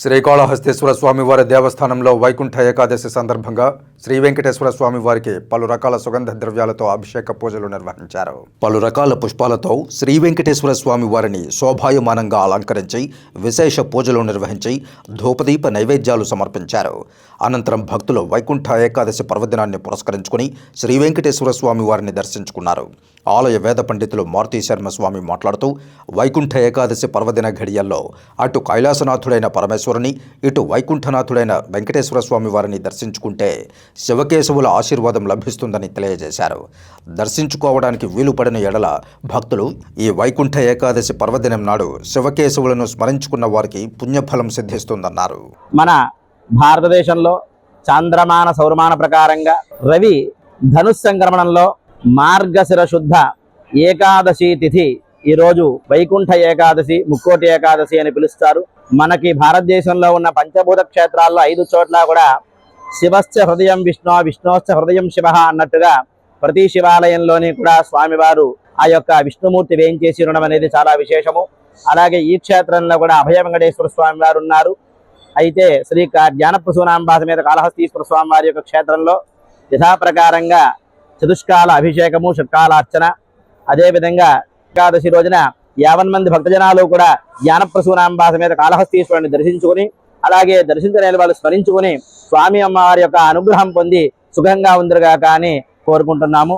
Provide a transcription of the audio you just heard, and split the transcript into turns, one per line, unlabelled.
శ్రీకాళహస్తేశ్వర స్వామివారి దేవస్థానంలో వైకుంఠ ఏకాదశి సందర్భంగా శ్రీ వెంకటేశ్వర స్వామి వారికి పలు రకాల సుగంధ ద్రవ్యాలతో అభిషేక పూజలు నిర్వహించారు పలు రకాల పుష్పాలతో శ్రీ వెంకటేశ్వర స్వామి వారిని శోభాయమానంగా అలంకరించి విశేష పూజలు నిర్వహించి ధూపదీప నైవేద్యాలు సమర్పించారు అనంతరం భక్తులు వైకుంఠ ఏకాదశి పర్వదినాన్ని పురస్కరించుకుని శ్రీ వెంకటేశ్వర స్వామి వారిని దర్శించుకున్నారు ఆలయ వేద పండితులు మారుతి శర్మ స్వామి మాట్లాడుతూ వైకుంఠ ఏకాదశి పర్వదిన ఘడియల్లో అటు కైలాసనాథుడైన పరమేశ్వరుని ఇటు వైకుంఠనాథుడైన వెంకటేశ్వర స్వామి వారిని దర్శించుకుంటే శివకేశవుల ఆశీర్వాదం లభిస్తుందని తెలియజేశారు దర్శించుకోవడానికి వీలుపడిన ఎడల భక్తులు ఈ వైకుంఠ ఏకాదశి పర్వదినం నాడు శివకేశవులను స్మరించుకున్న వారికి పుణ్యఫలం సిద్ధిస్తుందన్నారు
మన భారతదేశంలో చాంద్రమాన సౌరమాన ప్రకారంగా రవి ధనుస్ సంక్రమణంలో మార్గశిర శుద్ధ ఏకాదశి తిథి ఈరోజు వైకుంఠ ఏకాదశి ముక్కోటి ఏకాదశి అని పిలుస్తారు మనకి భారతదేశంలో ఉన్న పంచభూత క్షేత్రాల్లో ఐదు చోట్ల కూడా శివశ్చ హృదయం విష్ణు విష్ణోశ్చ హృదయం శివ అన్నట్టుగా ప్రతి శివాలయంలోని కూడా స్వామివారు ఆ యొక్క విష్ణుమూర్తి వేయించేసి ఉండడం అనేది చాలా విశేషము అలాగే ఈ క్షేత్రంలో కూడా అభయ వెంకటేశ్వర స్వామి వారు ఉన్నారు అయితే శ్రీ జ్ఞానప్రసూనాంబాధ మీద కాళహస్తీశ్వర స్వామి వారి యొక్క క్షేత్రంలో యథాప్రకారంగా చతుష్కాల అభిషేకము అర్చన అదేవిధంగా ఏకాదశి రోజున యావన్ మంది భక్తజనాలు కూడా జ్ఞానప్రసూనాంబాస మీద కాళహస్తీశ్వరుని దర్శించుకుని అలాగే దర్శించలేని వాళ్ళు స్మరించుకుని స్వామి అమ్మవారి యొక్క అనుగ్రహం పొంది సుఖంగా ఉందిగా కానీ కోరుకుంటున్నాము